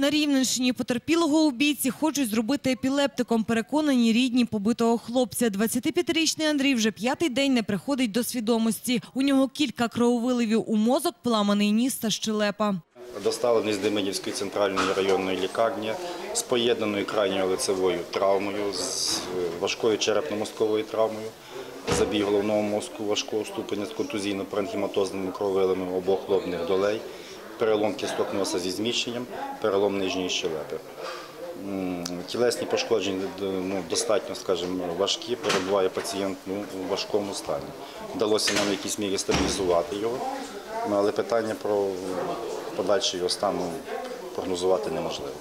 На Рівненщині потерпілого у бійці хочуть зробити епілептиком, переконані рідні побитого хлопця. 25-річний Андрій вже п'ятий день не приходить до свідомості. У нього кілька крововиливів у мозок, поламаний ніс та щелепа. Доставлений з Демидівської центральної районної лікарні з поєднаною крайньою лицевою травмою, з важкою черепно-мозковою травмою, забій головного мозку важкого ступеня з контузійно-паренхіматозними крововилами обох лобних долей, перелом кісток носа зі зміщенням, перелом нижньої щелепи. Тілесні пошкодження ну, достатньо, скажімо, важкі, перебуває пацієнт ну, у важкому стані. Вдалося нам в якійсь мірі стабілізувати його, ну, але питання про подальший його стан ну, прогнозувати неможливо.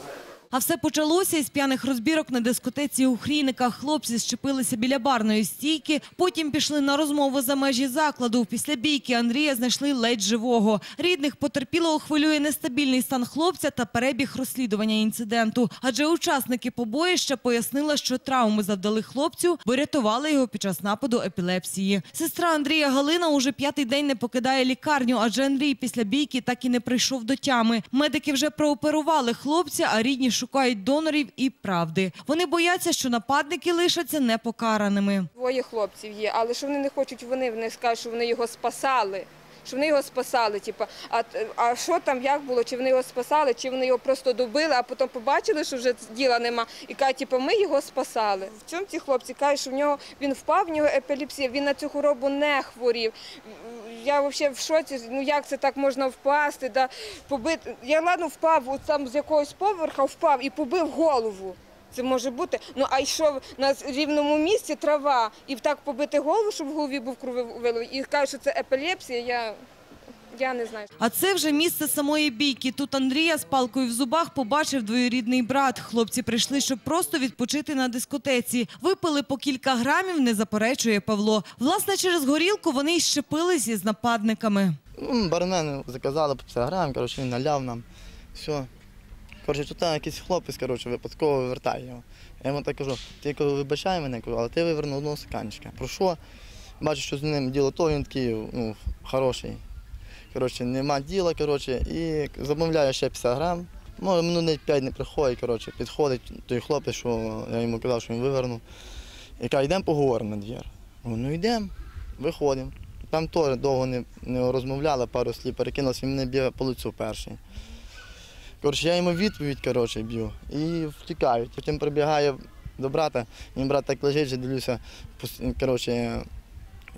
А все почалося із п'яних розбірок на дискотеці у Хрійниках. Хлопці щепилися біля барної стійки, потім пішли на розмову за межі закладу. Після бійки Андрія знайшли ледь живого. Рідних потерпілого хвилює нестабільний стан хлопця та перебіг розслідування інциденту. Адже учасники побоїща пояснили, що травми завдали хлопцю, бо рятували його під час нападу епілепсії. Сестра Андрія Галина уже п'ятий день не покидає лікарню, адже Андрій після бійки так і не прийшов до тями. Медики вже прооперували хлопця, а рідні шукають донорів і правди. Вони бояться, що нападники лишаться непокараними. Двоє хлопців є, але що вони не хочуть, вони, вони скажуть, що вони його спасали. Що вони його спасали, типу, а, а що там, як було, чи вони його спасали, чи вони його просто добили, а потім побачили, що вже діла нема, і кажуть, типу, ми його спасали. В цьому ці хлопці кажуть, що в нього він впав, в нього епілепсія, він на цю хворобу не хворів. Я взагалі в шоці, ну як це так можна впасти, да, побити. Я ладно впав, от там з якогось поверха впав і побив голову. Це може бути. Ну а йшов на рівному місці трава і так побити голову, щоб в голові був крововилив, і кажуть, що це епілепсія, я, я не знаю. А це вже місце самої бійки. Тут Андрія з палкою в зубах побачив двоюрідний брат. Хлопці прийшли, щоб просто відпочити на дискотеці. Випили по кілька грамів, не заперечує Павло. Власне, через горілку вони й щепились із нападниками. Ну, заказали по 50 грам, коротше, він наляв нам. Все. Коротше, тут там якийсь хлопець, коротше, випадково вивертає його. Я йому так кажу, ти кажу, вибачай мене, кажу, але ти вивернув одного стаканчика. Про що? Бачу, що з ним діло то, він такий ну, хороший. Коротше, нема діла, коротше, і замовляю ще 50 грам. Може, минут 5 не приходить, коротше, підходить той хлопець, що я йому казав, що він вивернув. І каже, йдемо поговоримо на двір. Ну йдемо, виходимо. Там теж довго не, не розмовляли, пару слів перекинулся, він мене б'є по лицю перший. Коротше, я йому відповідь коротше, б'ю і втікають. Потім прибігає до брата, і брат так лежить, дивлюся, коротше,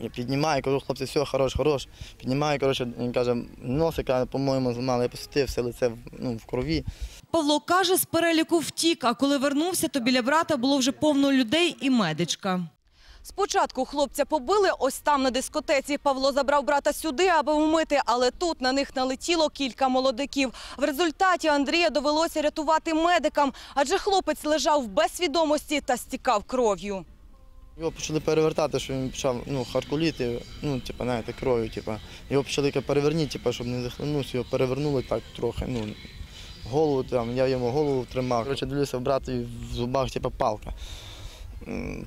я піднімаю, кажу, хлопці, все, хорош, хорош. Піднімаю, коротше, він каже, носика, по-моєму, зламали, я посвітив, все лице в- ну, в крові. Павло каже, з переліку втік, а коли вернувся, то біля брата було вже повно людей і медичка. Спочатку хлопця побили ось там на дискотеці. Павло забрав брата сюди, аби умити, але тут на них налетіло кілька молодиків. В результаті Андрія довелося рятувати медикам, адже хлопець лежав без свідомості та стікав кров'ю. Його почали перевертати, що він почав ну, харкуліти, ну, типу, знаєте, кров'ю. Типу. Його почали переверніти, типу, щоб не захлинувся, його перевернули так трохи. Ну, голову там, я йому голову тримав. Коротше, дивлюся, в брата в зубах, типу, палка.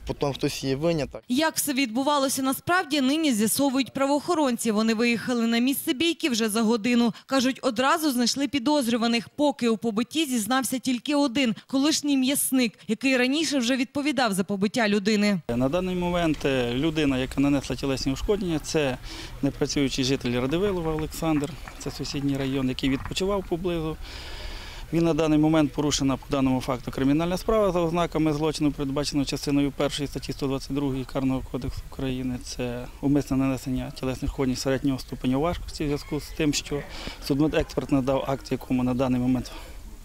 Потім хтось її виняв. так. Як все відбувалося насправді, нині з'ясовують правоохоронці. Вони виїхали на місце бійки вже за годину. Кажуть, одразу знайшли підозрюваних, поки у побитті зізнався тільки один – колишній м'ясник, який раніше вже відповідав за побиття людини. На даний момент е, людина, яка нанесла тілесні ушкодження, це непрацюючий житель Радивилова Олександр, це сусідній район, який відпочивав поблизу. Він на даний момент порушена по даному факту кримінальна справа за ознаками злочину, передбаченого частиною 1 статті 122 Карного кодексу України. Це умисне нанесення тілесних ходів середнього ступеня важкості в зв'язку з тим, що судмедексперт надав акт, якому на даний момент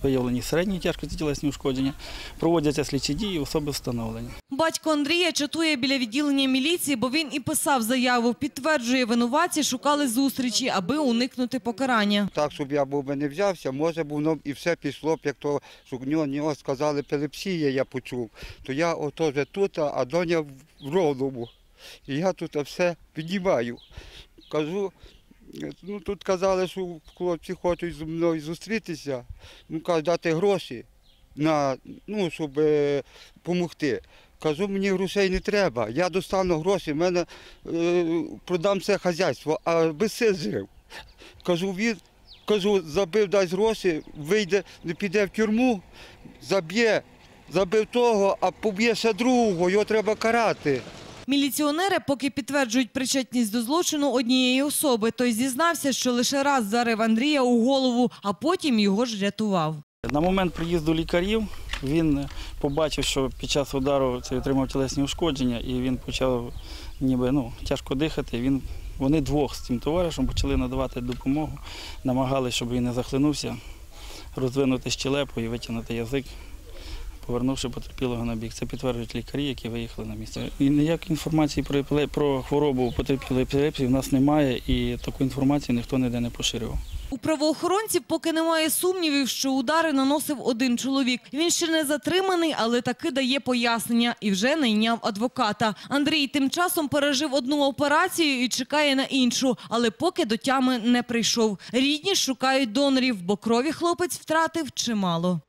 виявлені середньої тяжкості тілесні ушкодження. Проводяться слідчі дії, особи встановлені. Батько Андрія чатує біля відділення міліції, бо він і писав заяву. Підтверджує, винуватці шукали зустрічі, аби уникнути покарання. Так, щоб я був би не взявся, може б воно б і все пішло б, як то, що в нього, в нього сказали епілепсія, я почув. То я ото вже тут, а доня в Ровному. І я тут все піднімаю. Кажу, ну тут казали, що хлопці хочуть зі мною зустрітися, ну кажуть, дати гроші, на, ну, щоб допомогти. Кажу, мені грошей не треба. Я достану гроші, мене е, продам це хазяйство, а без сил жив. Кажу, він кажу, забив, дасть гроші, вийде, не піде в тюрму, заб'є, забив того, а поб'є ще другого, його треба карати. Міліціонери поки підтверджують причетність до злочину однієї особи. Той зізнався, що лише раз зарив Андрія у голову, а потім його ж рятував. На момент приїзду лікарів він побачив, що під час удару це отримав тілесні ушкодження, і він почав ніби ну, тяжко дихати. Він, вони двох з цим товаришем почали надавати допомогу, намагалися, щоб він не захлинувся, роздвинути щелепу і витягнути язик, повернувши потерпілого на бік. Це підтверджують лікарі, які виїхали на місце. І ніякої інформації про, про хворобу потерпілої епілепсії в нас немає, і таку інформацію ніхто ніде не поширював. У правоохоронців поки немає сумнівів, що удари наносив один чоловік. Він ще не затриманий, але таки дає пояснення і вже найняв адвоката. Андрій тим часом пережив одну операцію і чекає на іншу, але поки до тями не прийшов. Рідні шукають донорів, бо крові хлопець втратив чимало.